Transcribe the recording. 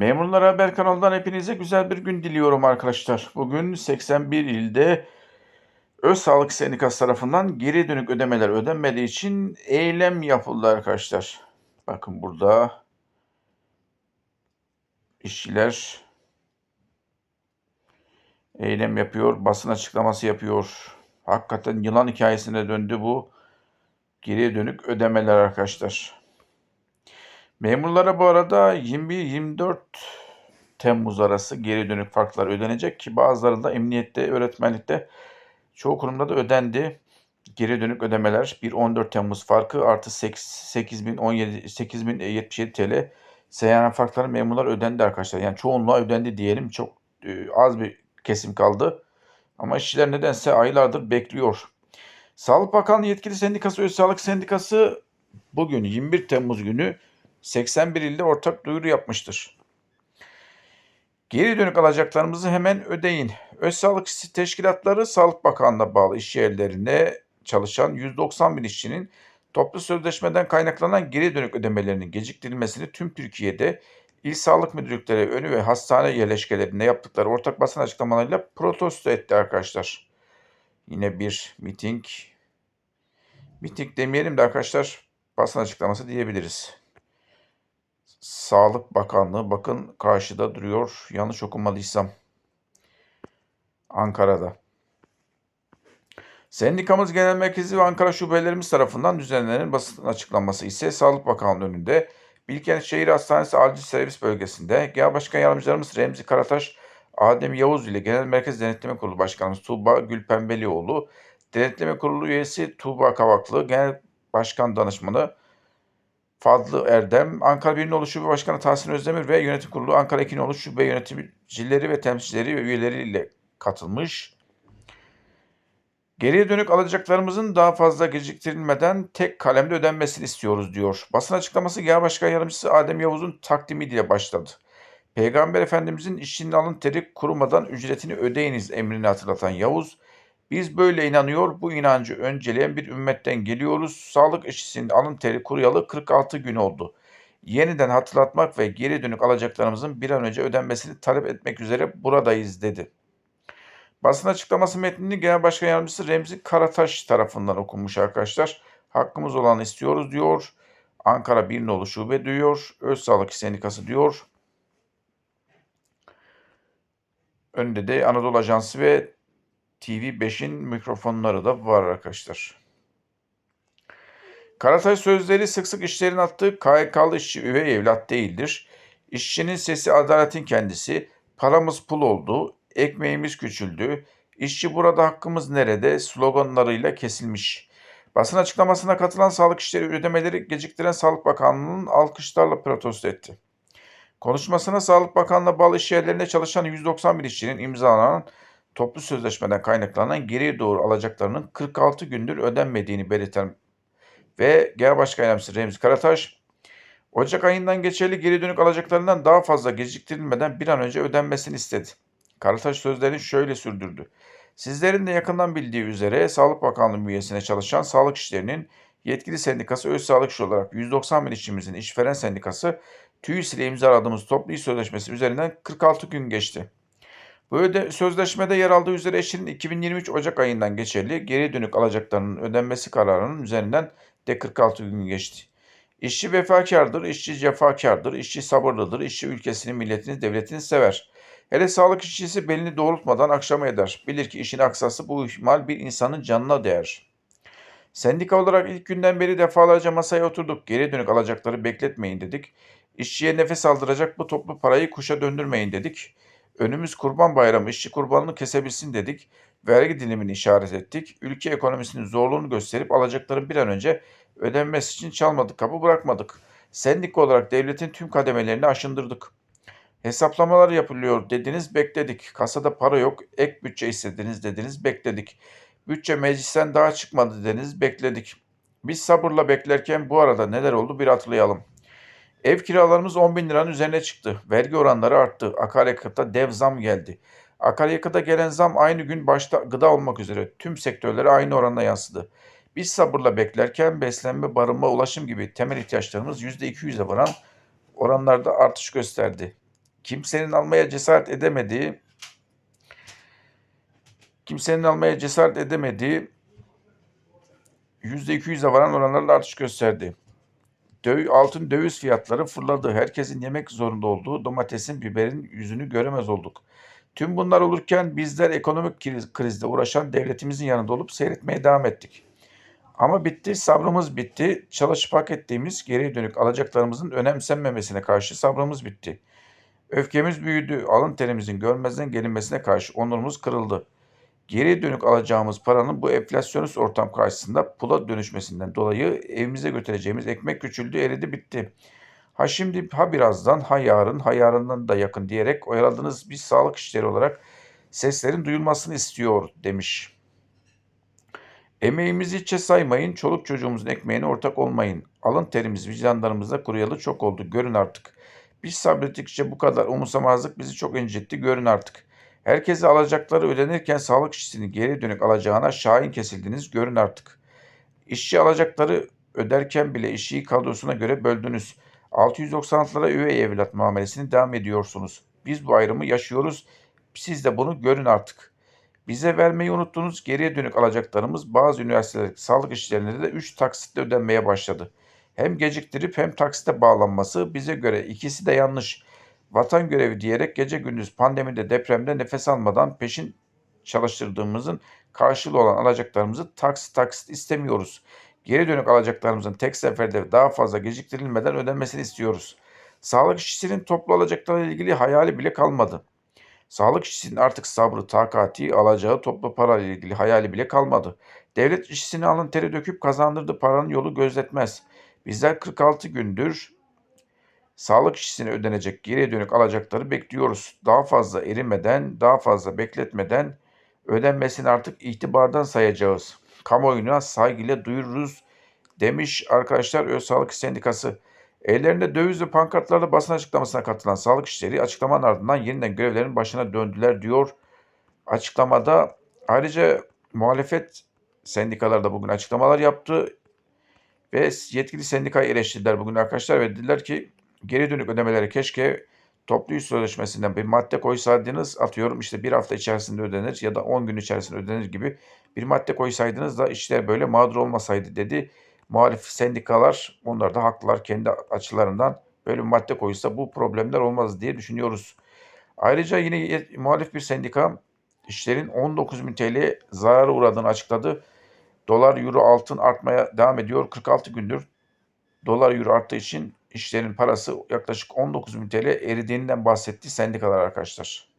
Memurlar Haber kanalından hepinize güzel bir gün diliyorum arkadaşlar. Bugün 81 ilde Öz Sağlık Sendikası tarafından geri dönük ödemeler ödenmediği için eylem yapıldı arkadaşlar. Bakın burada işçiler eylem yapıyor, basın açıklaması yapıyor. Hakikaten yılan hikayesine döndü bu geriye dönük ödemeler arkadaşlar. Memurlara bu arada 21-24 Temmuz arası geri dönük farklar ödenecek ki bazılarında emniyette, öğretmenlikte çoğu kurumda da ödendi. Geri dönük ödemeler 1-14 Temmuz farkı artı 8017 8077 TL seyyanen farkları memurlar ödendi arkadaşlar. Yani çoğunluğa ödendi diyelim. Çok e, az bir kesim kaldı. Ama işçiler nedense aylardır bekliyor. Sağlık Bakanlığı Yetkili Sendikası Öz Sağlık Sendikası bugün 21 Temmuz günü 81 ilde ortak duyuru yapmıştır. Geri dönük alacaklarımızı hemen ödeyin. Öz sağlık teşkilatları Sağlık Bakanlığı'na bağlı iş yerlerinde çalışan 190 bin işçinin toplu sözleşmeden kaynaklanan geri dönük ödemelerinin geciktirilmesini tüm Türkiye'de İl Sağlık Müdürlükleri önü ve hastane yerleşkelerinde yaptıkları ortak basın açıklamalarıyla protesto etti arkadaşlar. Yine bir miting. Miting demeyelim de arkadaşlar basın açıklaması diyebiliriz. Sağlık Bakanlığı bakın karşıda duruyor. Yanlış okumadıysam. Ankara'da. Sendikamız Genel Merkezi ve Ankara şubelerimiz tarafından düzenlenen basın açıklaması ise Sağlık Bakanlığı önünde Bilkent Şehir Hastanesi Acil Servis Bölgesi'nde Genel Başkan Yardımcılarımız Remzi Karataş, Adem Yavuz ile Genel Merkez Denetleme Kurulu Başkanımız Tuğba Gülpembelioğlu, Denetleme Kurulu üyesi Tuğba Kavaklı, Genel Başkan Danışmanı Fadlı Erdem, Ankara Birinoğlu Şube Başkanı Tahsin Özdemir ve Yönetim Kurulu Ankara İkinoğlu Şube yöneticileri ve temsilcileri ve üyeleriyle katılmış. Geriye dönük alacaklarımızın daha fazla geciktirilmeden tek kalemde ödenmesini istiyoruz diyor. Basın açıklaması Genel Başkan Yardımcısı Adem Yavuz'un takdimiyle başladı. Peygamber Efendimizin işçinin alın teri kurumadan ücretini ödeyiniz emrini hatırlatan Yavuz, biz böyle inanıyor, bu inancı önceleyen bir ümmetten geliyoruz. Sağlık işçisinin alın teri kuruyalı 46 gün oldu. Yeniden hatırlatmak ve geri dönük alacaklarımızın bir an önce ödenmesini talep etmek üzere buradayız dedi. Basın açıklaması metnini Genel Başkan Yardımcısı Remzi Karataş tarafından okunmuş arkadaşlar. Hakkımız olanı istiyoruz diyor. Ankara Bir Nolu Şube diyor. Öz Sağlık Sendikası diyor. Önünde de Anadolu Ajansı ve TV5'in mikrofonları da var arkadaşlar. Karatay sözleri sık sık işlerin attığı KYK'lı işçi üvey evlat değildir. İşçinin sesi adaletin kendisi. Paramız pul oldu. Ekmeğimiz küçüldü. İşçi burada hakkımız nerede sloganlarıyla kesilmiş. Basın açıklamasına katılan sağlık işleri ödemeleri geciktiren Sağlık Bakanlığı'nın alkışlarla protesto etti. Konuşmasına Sağlık Bakanlığı bağlı iş yerlerinde çalışan 190 bin işçinin imzalanan toplu sözleşmeden kaynaklanan geriye doğru alacaklarının 46 gündür ödenmediğini belirten ve Genel Başkan Yardımcısı Remzi Karataş, Ocak ayından geçerli geri dönük alacaklarından daha fazla geciktirilmeden bir an önce ödenmesini istedi. Karataş sözlerini şöyle sürdürdü. Sizlerin de yakından bildiği üzere Sağlık Bakanlığı üyesine çalışan sağlık işlerinin yetkili sendikası Öz Sağlık İşi olarak 190 bin işçimizin işveren sendikası TÜİS ile imzaladığımız toplu iş sözleşmesi üzerinden 46 gün geçti. Bu öde sözleşmede yer aldığı üzere eşinin 2023 Ocak ayından geçerli geri dönük alacaklarının ödenmesi kararının üzerinden de 46 gün geçti. İşçi vefakardır, işçi cefakardır, işçi sabırlıdır, işçi ülkesini, milletini, devletini sever. Hele sağlık işçisi belini doğrultmadan akşama eder. Bilir ki işin aksası bu ihmal bir insanın canına değer. Sendika olarak ilk günden beri defalarca masaya oturduk. Geri dönük alacakları bekletmeyin dedik. İşçiye nefes aldıracak bu toplu parayı kuşa döndürmeyin dedik. Önümüz kurban bayramı, işçi kurbanını kesebilsin dedik. Vergi dilimini işaret ettik. Ülke ekonomisinin zorluğunu gösterip alacakların bir an önce ödenmesi için çalmadık, kapı bırakmadık. Sendika olarak devletin tüm kademelerini aşındırdık. Hesaplamalar yapılıyor dediniz, bekledik. Kasada para yok, ek bütçe istediniz dediniz, bekledik. Bütçe meclisten daha çıkmadı dediniz, bekledik. Biz sabırla beklerken bu arada neler oldu bir hatırlayalım. Ev kiralarımız 10 bin liranın üzerine çıktı. Vergi oranları arttı. Akaryakıta dev zam geldi. Akaryakıta gelen zam aynı gün başta gıda olmak üzere tüm sektörlere aynı oranda yansıdı. Biz sabırla beklerken beslenme, barınma, ulaşım gibi temel ihtiyaçlarımız %200'e varan oranlarda artış gösterdi. kimsenin almaya cesaret edemediği kimsenin almaya cesaret edemediği %200'e varan oranlarla artış gösterdi. Döv, altın döviz fiyatları fırladı. Herkesin yemek zorunda olduğu domatesin, biberin yüzünü göremez olduk. Tüm bunlar olurken bizler ekonomik kriz, krizle uğraşan devletimizin yanında olup seyretmeye devam ettik. Ama bitti, sabrımız bitti. Çalışıp hak ettiğimiz geriye dönük alacaklarımızın önemsenmemesine karşı sabrımız bitti. Öfkemiz büyüdü, alın terimizin görmezden gelinmesine karşı onurumuz kırıldı. Geriye dönük alacağımız paranın bu enflasyonist ortam karşısında pula dönüşmesinden dolayı evimize götüreceğimiz ekmek küçüldü, eridi, bitti. Ha şimdi ha birazdan ha yarın ha yarından da yakın diyerek oyaladığınız biz sağlık işleri olarak seslerin duyulmasını istiyor demiş. Emeğimizi hiçe saymayın, çoluk çocuğumuzun ekmeğine ortak olmayın. Alın terimiz vicdanlarımızda kuruyalı çok oldu, görün artık. Biz sabrettikçe bu kadar umursamazlık bizi çok incitti, görün artık. Herkese alacakları ödenirken sağlık işçisini geri dönük alacağına şahin kesildiniz, görün artık. İşçi alacakları öderken bile işçiyi kadrosuna göre böldünüz. 696'lara üvey evlat muamelesini devam ediyorsunuz. Biz bu ayrımı yaşıyoruz. Siz de bunu görün artık. Bize vermeyi unuttuğunuz geriye dönük alacaklarımız bazı üniversitelerdeki sağlık işçilerine de 3 taksitle ödenmeye başladı. Hem geciktirip hem taksite bağlanması bize göre ikisi de yanlış. Vatan görevi diyerek gece gündüz pandemide depremde nefes almadan peşin çalıştırdığımızın karşılığı olan alacaklarımızı taksit taksit istemiyoruz. Geri dönük alacaklarımızın tek seferde daha fazla geciktirilmeden ödenmesini istiyoruz. Sağlık işçisinin toplu alacaklarıyla ilgili hayali bile kalmadı. Sağlık işçisinin artık sabrı, takati, alacağı toplu para ile ilgili hayali bile kalmadı. Devlet işçisini alın teri döküp kazandırdığı paranın yolu gözetmez. Bizler 46 gündür sağlık işçisine ödenecek geriye dönük alacakları bekliyoruz. Daha fazla erimeden, daha fazla bekletmeden ödenmesini artık itibardan sayacağız. Kamuoyuna saygıyla duyururuz demiş arkadaşlar Öz Sağlık Sendikası. Ellerinde döviz ve pankartlarla basın açıklamasına katılan sağlık işçileri açıklamanın ardından yeniden görevlerin başına döndüler diyor açıklamada. Ayrıca muhalefet sendikalar da bugün açıklamalar yaptı ve yetkili sendikayı eleştirdiler bugün arkadaşlar ve dediler ki geri dönük ödemeleri keşke toplu iş sözleşmesinden bir madde koysaydınız atıyorum işte bir hafta içerisinde ödenir ya da 10 gün içerisinde ödenir gibi bir madde koysaydınız da işler böyle mağdur olmasaydı dedi. Muhalif sendikalar onlar da haklılar kendi açılarından böyle bir madde koysa bu problemler olmaz diye düşünüyoruz. Ayrıca yine muhalif bir sendika işlerin 19 bin TL zararı uğradığını açıkladı. Dolar, euro, altın artmaya devam ediyor. 46 gündür dolar, euro arttığı için işlerin parası yaklaşık 19 bin TL eridiğinden bahsetti sendikalar arkadaşlar.